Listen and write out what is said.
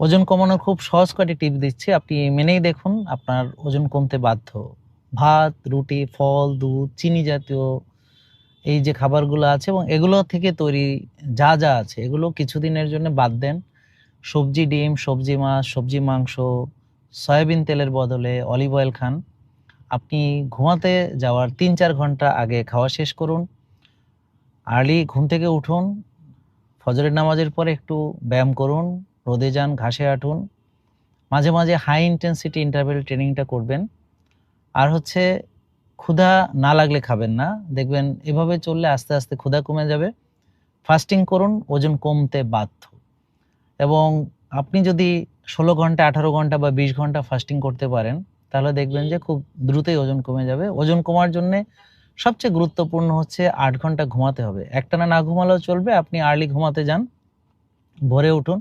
ওজন কমানোর খুব সহজ কয়টি টিপ দিচ্ছি। আপনি মেনেই দেখুন আপনার ওজন কমতে বাধ্য। ভাত, রুটি, ফল, দুধ, চিনি জাতীয় এই যে খাবারগুলো আছে এবং এগুলো থেকে তৈরি যা যা আছে, এগুলো কিছুদিনের জন্য বাদ দেন। সবজি ডিম, সবজি মাছ, সবজি মাংস, সয়াবিন তেলের বদলে অলিভ অয়েল খান। আপনি ঘুমাতে যাওয়ার তিন চার ঘণ্টা আগে খাওয়া শেষ করুন। আর্লি ঘুম থেকে উঠুন। ফজরের নামাজের পরে একটু ব্যায়াম করুন। রোদে যান, ঘাসে হাঁটুন মাঝে মাঝে হাই ইন্টেন্সিটি ইন্টারভেল ট্রেনিংটা করবেন। আর হচ্ছে ক্ষুধা না লাগলে খাবেন না। দেখবেন এভাবে চললে আস্তে আস্তে ক্ষুধা কমে যাবে। ফাস্টিং করুন, ওজন কমতে বাধ্য। এবং আপনি যদি ষোলো ঘণ্টা, আঠারো ঘণ্টা বা বিশ ঘণ্টা ফাস্টিং করতে পারেন, তাহলে দেখবেন যে খুব দ্রুতই ওজন কমে যাবে। ওজন কমার জন্য সবচেয়ে গুরুত্বপূর্ণ হচ্ছে আট ঘণ্টা ঘুমাতে হবে। একটানা না ঘুমালেও চলবে, আপনি আর্লি ঘুমাতে যান, ভোরে উঠুন।